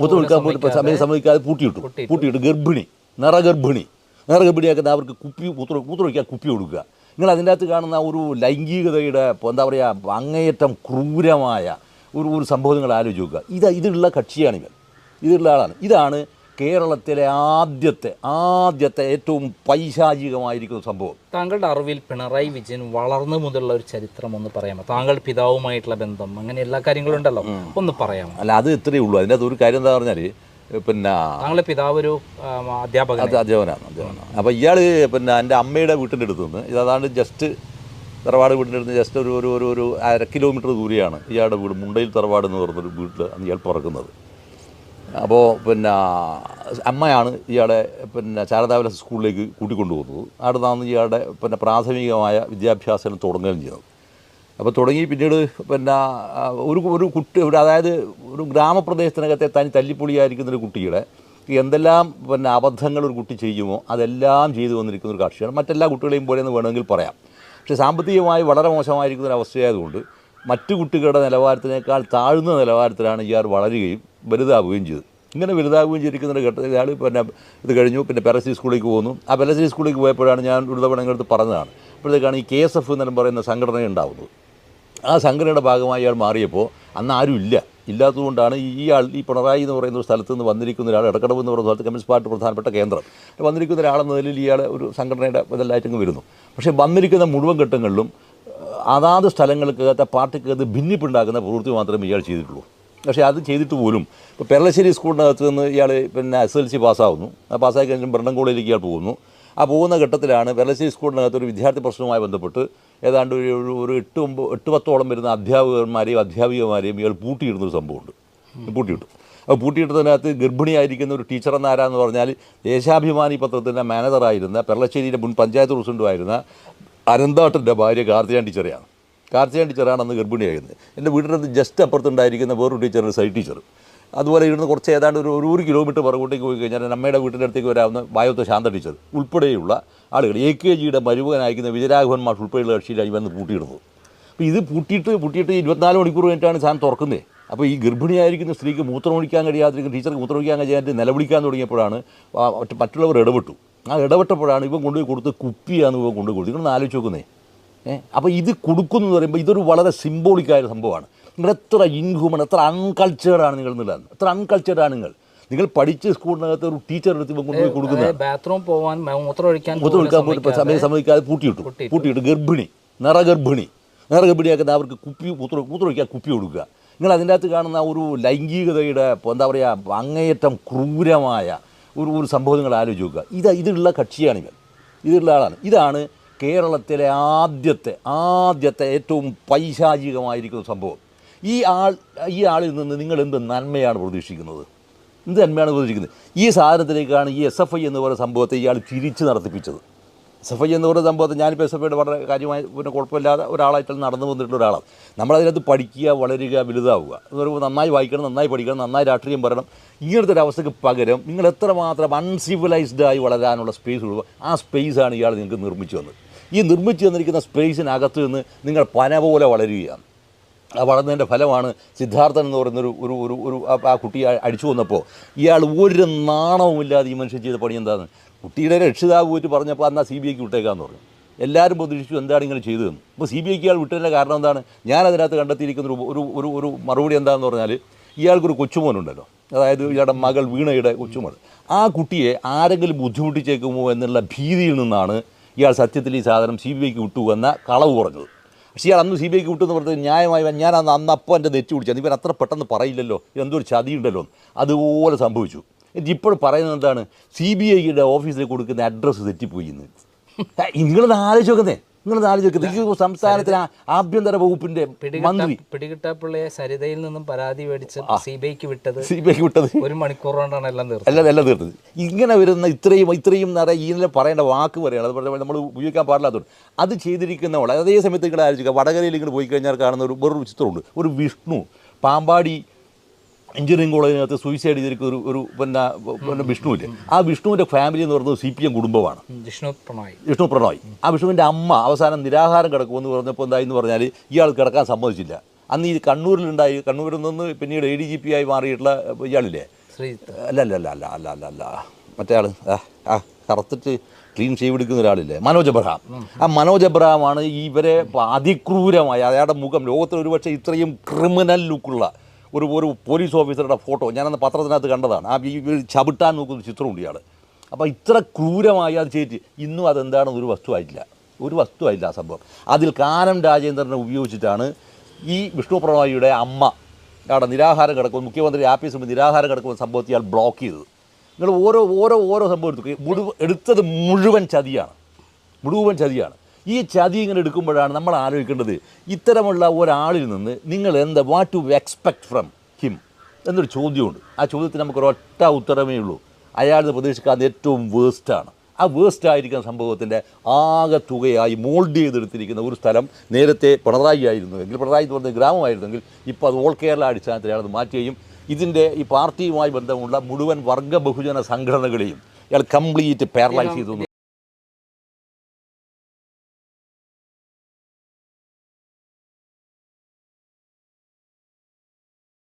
മൂത്രം ഒഴിക്കാൻ പോയിട്ട് സമയം സമ്മതിക്കാതെ പൂട്ടിയിട്ടു. പൂട്ടിയിട്ട്. ഗർഭിണി. നിറഗർഭിണി നിറഗർഭിണിയാക്കുന്ന അവർക്ക് കുപ്പി മൂത്രം മൂത്രം ഒഴിക്കാൻ കുപ്പി കൊടുക്കുക. നിങ്ങൾ അതിന്റെ അകത്ത് കാണുന്ന ഒരു ലൈംഗികതയുടെ എന്താ പറയുക അങ്ങേയറ്റം ക്രൂരമായ ഒരു ഒരു സംഭവം നിങ്ങൾ ആലോചിച്ച് നോക്കുക. ഇത് ഇതിലുള്ള കക്ഷിയാണ് ഇവൻ ഇതിലുള്ള ആളാണ്. ഇതാണ് കേരളത്തിലെ ആദ്യത്തെ ആദ്യത്തെ ഏറ്റവും പൈശാചികമായിരിക്കുന്ന സംഭവം. താങ്കളുടെ അറിവിൽ പിണറായി വിജയൻ വളർന്നു മുതലുള്ള ഒരു ചരിത്രം ഒന്ന് പറയാമോ? താങ്കൾ പിതാവുമായിട്ടുള്ള ബന്ധം അങ്ങനെ എല്ലാ കാര്യങ്ങളും ഉണ്ടല്ലോ. ഒന്ന് പറയാമോ? അല്ല അത് ഇത്രയേ ഉള്ളൂ. അതിന്റെ അത് ഒരു കാര്യം എന്താ പറഞ്ഞാൽ പിന്നെ താങ്കളുടെ പിതാവ് ഒരു അധ്യാപകൻ. അധ്യാപകനാണ് അധ്യാപനാണ് അപ്പോൾ ഇയാൾ പിന്നെ എന്റെ അമ്മയുടെ വീട്ടിന്റെ അടുത്ത് നിന്ന് ഇതാണ്ട് ജസ്റ്റ് തറവാട് വീടിന്റെ അടുത്ത് ജസ്റ്റ് ഒരു ഒരു ഒരു ഒരു അര കിലോമീറ്റർ ദൂരെയാണ് ഇയാളുടെ വീട്. മുണ്ടയിൽ തറവാട് എന്ന് പറഞ്ഞൊരു വീട്ടിൽ ഇയാൾ പിറക്കുന്നത്. അപ്പോൾ പിന്നെ അമ്മയാണ് ഇയാളെ പിന്നെ ചാരദാവല സ്കൂളിലേക്ക് കൂട്ടിക്കൊണ്ടുപോകുന്നത്. അവിടെ നിന്നാണ് ഇയാളുടെ പിന്നെ പ്രാഥമികമായ വിദ്യാഭ്യാസം തുടങ്ങുകയും ചെയ്യുന്നത് അപ്പോൾ തുടങ്ങി പിന്നീട് പിന്നെ ഒരു ഒരു കുട്ടി ഒരു അതായത് ഒരു ഗ്രാമപ്രദേശത്തിനകത്തെ തനി തല്ലിപ്പൊളിയായിരിക്കുന്ന ഒരു കുട്ടിയുടെ എന്തെല്ലാം പിന്നെ അബദ്ധങ്ങൾ ഒരു കുട്ടി ചെയ്യുമോ അതെല്ലാം ചെയ്തു വന്നിരിക്കുന്ന ഒരു കക്ഷിയാണ് മറ്റെല്ലാ കുട്ടികളെയും പോലെ എന്ന് വേണമെങ്കിൽ പറയാം. പക്ഷേ സാമ്പത്തികമായി വളരെ മോശമായിരിക്കുന്ന ഒരു അവസ്ഥയായതുകൊണ്ട് മറ്റു കുട്ടികളുടെ നിലവാരത്തിനേക്കാൾ താഴ്ന്ന നിലവാരത്തിലാണ് ഇയാൾ വളരുകയും വലുതാവുകയും ചെയ്തു. ഇങ്ങനെ വലുതാവുകയും ചെയ്തിരിക്കുന്ന ഘട്ടത്തിൽ ഇയാൾ പിന്നെ ഇത് കഴിഞ്ഞു. പിന്നെ പെരസി സ്കൂളിലേക്ക് പോകുന്നു ആ പെരസി സ്കൂളിലേക്ക് പോയപ്പോഴാണ് ഞാൻ ഒരു തവണ എടുത്ത് പറഞ്ഞതാണ്. അപ്പോഴത്തേക്കാണ് ഈ കെ എസ് എഫ് എന്നെല്ലാം പറയുന്ന സംഘടന ഉണ്ടാവുന്നത്. ആ സംഘടനയുടെ ഭാഗമായി ഇയാൾ മാറിയപ്പോൾ അന്ന് ആരും ഇല്ല. ഇല്ലാത്തതുകൊണ്ടാണ് ഈ ആൾ ഈ പിണറായി എന്ന് പറയുന്ന ഒരു സ്ഥലത്ത് നിന്ന് വന്നിരിക്കുന്ന ഒരാൾ ഇടക്കടവ് എന്ന് പറയുന്ന സ്ഥലത്ത് കമ്മ്യൂണിസ്റ്റ് പാർട്ടി പ്രധാനപ്പെട്ട കേന്ദ്രം. വന്നിരിക്കുന്ന ഒരാളെന്ന നിലയിൽ ഇയാൾ ഒരു സംഘടനയുടെ ഇതെല്ലായിട്ടും വരുന്നു. പക്ഷേ വന്നിരിക്കുന്ന മുഴുവൻ ഘട്ടങ്ങളിലും അതാത് സ്ഥലങ്ങൾക്കകത്തെ പാർട്ടിക്കകത്ത് ഭിന്നിപ്പുണ്ടാക്കുന്ന പ്രവൃത്തി മാത്രമേ ഇയാൾ ചെയ്തിട്ടുള്ളൂ. പക്ഷേ അത് ചെയ്തിട്ട് പോലും ഇപ്പോൾ പെരളശ്ശേരി സ്കൂളിനകത്ത് നിന്ന് ഇയാൾ പിന്നെ എസ് എൽ സി പാസ്സാവുന്നു. ആ പാസ്സായി കഴിഞ്ഞാൽ ബ്രണ്ടൻ കോളേജിലേക്ക് ഇയാൾ പോകുന്നു. ആ പോകുന്ന ഘട്ടത്തിലാണ് പെരളശ്ശേരി സ്കൂളിനകത്ത് ഒരു വിദ്യാർത്ഥി പ്രശ്നവുമായി ബന്ധപ്പെട്ട് ഏതാണ്ട് ഒരു ഒരു- ഒരു എട്ട് ഒമ്പത് എട്ട് പത്തോളം വരുന്ന അധ്യാപകന്മാരെയും അധ്യാപികമാരെയും ഇയാൾ പൂട്ടിയിടുന്നൊരു സംഭവമുണ്ട്. പൂട്ടിയിട്ടു. അപ്പോൾ പൂട്ടിയിട്ടതിനകത്ത് ഗർഭിണിയായിരിക്കുന്ന ഒരു ടീച്ചർ എന്നാരാന്ന് പറഞ്ഞാൽ ദേശാഭിമാനി പത്രത്തിന്റെ മാനേജറായിരുന്ന പെരളശ്ശേരിയുടെ മുൻ പഞ്ചായത്ത് പ്രസിഡന്റുമായിരുന്ന അനന്താട്ടന്റെ ഭാര്യ കാർത്തിയാൻ ടീച്ചറെയാണ്. കാർത്തിയാൻ ടീച്ചറാണ് അന്ന് ഗർഭിണിയായിരുന്നത് എന്റെ വീടിന്റെ അടുത്ത് ജസ്റ്റ് അപ്പുറത്തുണ്ടായിരിക്കുന്ന വേറൊരു ടീച്ചർ സൈഡ് ടീച്ചർ അതുപോലെ ഇവിടുന്ന് കുറച്ച് ഏതാണ്ട് ഒരു ഒരു കിലോമീറ്റർ പുറകോട്ടേക്ക് പോയി കഴിഞ്ഞാൽ എന്റെ അമ്മയുടെ വീട്ടിന്റെ അടുത്തേക്ക് വരാവുന്ന വായത്തെ ശാന്ത ടീച്ചർ ഉൾപ്പെടെയുള്ള ആളുകൾ എ കെ ജിയുടെ മരുമകനായിരിക്കുന്ന വിജയരാഘവൻ മാഷ് ഉൾപ്പെടെയുള്ള കക്ഷിയിലായി വന്ന് പൂട്ടിയിടുന്നത്. അപ്പോൾ ഇത് പൂട്ടിയിട്ട് പൂട്ടിയിട്ട് ഇരുപത്തിനാല് മണിക്കൂർ കഴിഞ്ഞിട്ടാണ് സാധനം തുറക്കുന്നത് അപ്പോൾ ഈ ഗർഭിണിയായിരിക്കുന്ന സ്ത്രീക്ക് മൂത്രമൊഴിക്കാൻ കഴിയാതിരിക്കുന്ന ടീച്ചർക്ക് മൂത്രമൊഴിക്കാൻ കഴിയാതെ നിലവിളിക്കാൻ തുടങ്ങിയപ്പോഴാണ് മറ്റുള്ളവർ ഇടപെട്ടു. ആ ഇടപെട്ടപ്പോഴാണ് ഇവൻ കൊണ്ടുപോയി കൊടുത്ത് കുപ്പിയാണ് ഇവൻ കൊണ്ടുപോയി കൊടുത്തത്. നിങ്ങൾ ആലോചിച്ച് നോക്കുന്നേ. അപ്പോൾ ഇത് കൊടുക്കുന്നു എന്ന് പറയുമ്പോൾ ഇതൊരു വളരെ സിംബോളിക്കായ സംഭവമാണ്. നിങ്ങൾ എത്ര ഇൻഹ്യൂമൻ എത്ര അൺകൾച്ചേർഡാണ് നിങ്ങൾ എന്നുള്ളതാണ് എത്ര അൺകൾച്ചേർഡാണ് നിങ്ങൾ. നിങ്ങൾ പഠിച്ച സ്കൂളിനകത്ത് ഒരു ടീച്ചർ എടുത്ത് കൊണ്ടുപോയി കൊടുക്കുന്നത്. ബാത്റൂം പോകാൻ മൂത്രം ഒഴിക്കാൻ മൂത്രം ഒഴിക്കാൻ പോയിട്ട് സമയം സമ്മതിക്കാതെ പൂട്ടിയിട്ടു. പൂട്ടിയിട്ട്. ഗർഭിണി നിറഗർഭിണി നിറഗർഭിണിയാക്കുന്ന അവർക്ക് കുപ്പി മൂത്രം മൂത്രം ഒഴിക്കാൻ കുപ്പി കൊടുക്കുക. നിങ്ങൾ അതിന്റെ അകത്ത് കാണുന്ന ഒരു ലൈംഗികതയുടെ എന്താ പറയുക അങ്ങേയറ്റം ക്രൂരമായ ഒരു ഒരു സംഭവം നിങ്ങൾ ആലോചിക്കുക ഇത് ഇതിലുള്ള കക്ഷിയാണ് ഇവർ ഇതിലുള്ള ആളാണ്. ഇതാണ് കേരളത്തിലെ ആദ്യത്തെ ആദ്യത്തെ ഏറ്റവും പൈശാചികമായിരിക്കുന്ന സംഭവം. ഈ ആൾ ഈ ആളിൽ നിന്ന് നിങ്ങൾ എന്ത് നന്മയാണ് പ്രതീക്ഷിക്കുന്നത്? എന്ത് നന്മയാണ് പ്രതീക്ഷിക്കുന്നത്? ഈ സാധനത്തിലേക്കാണ് ഈ എസ് എഫ് ഐ എന്ന് പറയുന്ന സംഭവത്തെ ഇയാൾ തിരിച്ച് നടത്തിപ്പിച്ചത്. എസ് എഫ് ഐ എന്ന് പറയുന്ന സംഭവത്തെ ഞാനിപ്പോൾ എസ് എഫ് ഐയുടെ വളരെ കാര്യമായി പിന്നെ കുഴപ്പമില്ലാതെ ഒരാളായിട്ട് നടന്നു വന്നിട്ടുള്ള ഒരാളാണ്. നമ്മളതിനകത്ത് പഠിക്കുക വളരുക വലുതാവുക. എന്ന് പറയുമ്പോൾ നന്നായി വായിക്കണം നന്നായി പഠിക്കണം നന്നായി രാഷ്ട്രീയം പറയണം. ഇങ്ങനത്തെ ഒരു അവസ്ഥയ്ക്ക് പകരം നിങ്ങൾ എത്രമാത്രം അൺസിവിലൈസ്ഡായി വളരാനുള്ള സ്പേസ് ഉള്ളൂ ആ സ്പേസാണ് ഇയാൾ നിങ്ങൾക്ക് നിർമ്മിച്ചു തന്നത്. ഈ നിർമ്മിച്ചു തന്നിരിക്കുന്ന സ്പേസിനകത്ത് നിന്ന് നിങ്ങൾ പന പോലെ വളരുകയാണ് ആ വളർന്നതിന്റെ ഫലമാണ് സിദ്ധാർത്ഥൻ എന്ന് പറയുന്നൊരു ഒരു ഒരു ഒരു ആ- കുട്ടി അടിച്ചു വന്നപ്പോൾ ഇയാൾ ഒരു നാണവുമില്ലാതെ ഈ മനുഷ്യൻ ചെയ്ത പണി എന്താണ് കുട്ടിയുടെ രക്ഷിതാവ് പോയിട്ട് പറഞ്ഞപ്പോൾ എന്നാൽ സി ബി ഐക്ക് വിട്ടേക്കാന്ന് പറഞ്ഞു. എല്ലാവരും പ്രതീക്ഷിച്ചു എന്താണ് ഇങ്ങനെ ചെയ്തതെന്ന് അപ്പോൾ സി ബി ഐക്ക് ഇയാൾ വിട്ടതിന്റെ കാരണം എന്താണ്? ഞാൻ അതിനകത്ത് കണ്ടെത്തിയിരിക്കുന്ന ഒരു ഒരു ഒരു മറുപടി എന്താണെന്ന് പറഞ്ഞാൽ ഇയാൾക്കൊരു കൊച്ചുമോനുണ്ടല്ലോ. അതായത് ഇയാളുടെ മകൾ വീണയുടെ കൊച്ചുമോൾ ആ കുട്ടിയെ ആരെങ്കിലും ബുദ്ധിമുട്ടിച്ചേക്കുമോ എന്നുള്ള ഭീതിയിൽ നിന്നാണ് ഇയാൾ സത്യത്തിൽ ഈ സാധനം സി ബി ഐക്ക് വിട്ടു എന്ന കളവ് പറഞ്ഞത് പക്ഷേ ഇയാൾ അന്ന് സി ബി ഐക്ക് വിട്ടു എന്ന് പറഞ്ഞത് ന്യായമായി ഞാൻ അന്ന് അന്ന് അപ്പം എന്റെ നെറ്റ് പിടിച്ചത് ഇവർ അത്ര പെട്ടെന്ന് പറയില്ലല്ലോ. എന്തോ ഒരു ചതി ഉണ്ടല്ലോ അതുപോലെ സംഭവിച്ചു. എന്നിട്ട് ഇപ്പോൾ പറയുന്നത് എന്താണ്? സി ബി ഐയുടെ ഓഫീസിൽ കൊടുക്കുന്ന അഡ്രസ്സ് തെറ്റിപ്പോയി എന്ന്. നിങ്ങളത് ആലോചിച്ച് നോക്കുന്നേ നിങ്ങളത് ഈ സംസ്ഥാനത്തിന് ആഭ്യന്തര വകുപ്പിന്റെ മന്ത്രി. പിടികിട്ടാപ്പിള്ളയെ സരിതയിൽ നിന്നും പരാതി മേടിച്ച് സി ബി ഐക്ക് വിട്ടത് സി ബി ഐക്ക് വിട്ടത്. ഒരു മണിക്കൂർ കൊണ്ടാണ് എല്ലാം തീർത്തത്. അല്ല എല്ലാം തീർത്തത്. ഇങ്ങനെ വരുന്ന ഇത്രയും ഇത്രയും നിറയെ ഈനെ പറയേണ്ട വാക്ക് പറയണം. അത് നമ്മൾ ഉപയോഗിക്കാൻ പാടില്ലാത്തത് അത് ചെയ്തിരിക്കുന്നവൾ അതേ സമയത്ത് നിങ്ങൾ ആലോചിക്കുക വടകരയിൽ ഇങ്ങോട്ട് പോയി കഴിഞ്ഞാൽ കാണുന്ന ഒരു വേറൊരു ചിത്രമുണ്ട്. ഒരു വിഷ്ണു. പാമ്പാടി എഞ്ചിനീയറിംഗ് കോളേജിനകത്ത് സൂയിസൈഡ് ചെയ്തിരിക്കുന്ന ഒരു ഒരു പിന്നെ പിന്നെ വിഷ്ണുവില്ലേ? ആ വിഷ്ണുവിന്റെ ഫാമിലി എന്ന് പറയുന്നത് സി പി എം കുടുംബമാണ്. വിഷ്ണു പ്രണോയ്. വിഷ്ണു പ്രണോയ്. ആ വിഷ്ണുവിന്റെ അമ്മ അവസാനം നിരാഹാരം കിടക്കുമെന്ന് പറഞ്ഞപ്പോൾ എന്തായെന്ന് പറഞ്ഞാൽ ഇയാൾ കിടക്കാൻ സമ്മതിച്ചില്ല. അന്ന് ഈ കണ്ണൂരിലുണ്ടായി കണ്ണൂരിൽ നിന്ന് പിന്നീട് എ ഡി ജി പി ആയി മാറിയിട്ടുള്ള ഇയാളില്ലേ? അല്ല അല്ല അല്ല അല്ല അല്ല അല്ല അല്ല. മറ്റേ ആൾ ആ ആ കറുത്തിട്ട് ക്ലീൻ ഷേവ് എടുക്കുന്ന ഒരാളില്ലേ? മനോജ് അബ്രഹാം. ആ മനോജ് അബ്രഹാമാണ് ഇവരെ അതിക്രൂരമായ അയാളുടെ മുഖം ലോകത്തിൽ ഒരുപക്ഷെ ഇത്രയും ക്രിമിനൽ ലുക്കുള്ള ഒരു ഒരു പോലീസ് ഓഫീസറുടെ ഫോട്ടോ ഞാനന്ന് പത്രത്തിനകത്ത് കണ്ടതാണ്. ആ ചവിട്ടാൻ നോക്കുന്ന ചിത്രമുണ്ട് ഇയാൾ അപ്പോൾ ഇത്ര ക്രൂരമായി അത് ചെയ്തിട്ട് ഇന്നും അതെന്താണെന്ന് ഒരു വസ്തുവായിട്ടില്ല ഒരു വസ്തുവായില്ല ആ സംഭവം. അതിൽ കാനം രാജേന്ദ്രനെ ഉപയോഗിച്ചിട്ടാണ് ഈ വിഷ്ണു പ്രണോയിയുടെ അമ്മ അവിടെ നിരാഹാരം കിടക്കും മുഖ്യമന്ത്രി മുമ്പ് നിരാഹാരം കിടക്കുന്ന സംഭവത്തെ ഇയാൾ ബ്ലോക്ക് ചെയ്തത്. നിങ്ങൾ ഓരോ ഓരോ ഓരോ സംഭവം എടുത്തു. മുഴുവൻ എടുത്തത് മുഴുവൻ ചതിയാണ്. മുഴുവൻ ചതിയാണ്. ഈ ചതി ഇങ്ങനെ എടുക്കുമ്പോഴാണ് നമ്മൾ ആലോചിക്കേണ്ടത് ഇത്തരമുള്ള ഒരാളിൽ നിന്ന് നിങ്ങൾ എന്താ what to expect from him എന്നൊരു ചോദ്യമുണ്ട്. ആ ചോദ്യത്തിന് നമുക്ക് ഒരൊറ്റ ഉത്തരമേ ഉള്ളൂ. അയാൾ പ്രതീക്ഷിക്കാവുന്ന ഏറ്റവും വേസ്റ്റാണ് ആ വേസ്റ്റ് ആയിരിക്കുന്ന സംഭവത്തിന്റെ ആകെ തുകയായി മോൾഡ് ചെയ്തെടുത്തിരിക്കുന്ന ഒരു സ്ഥലം നേരത്തെ പിണറായി ആയിരുന്നു. എങ്കിൽ പിണറായി എന്ന് പറഞ്ഞ ഗ്രാമമായിരുന്നെങ്കിൽ ഇപ്പോൾ അത് ഓൾ കേരള അടിസ്ഥാനത്തിൽ അയാൾ അത് മാറ്റുകയും ഇതിന്റെ ഈ പാർട്ടിയുമായി ബന്ധമുള്ള മുഴുവൻ വർഗ ബഹുജന സംഘടനകളെയും ഇയാൾ കംപ്ലീറ്റ് പാരലൈസ് ചെയ്തു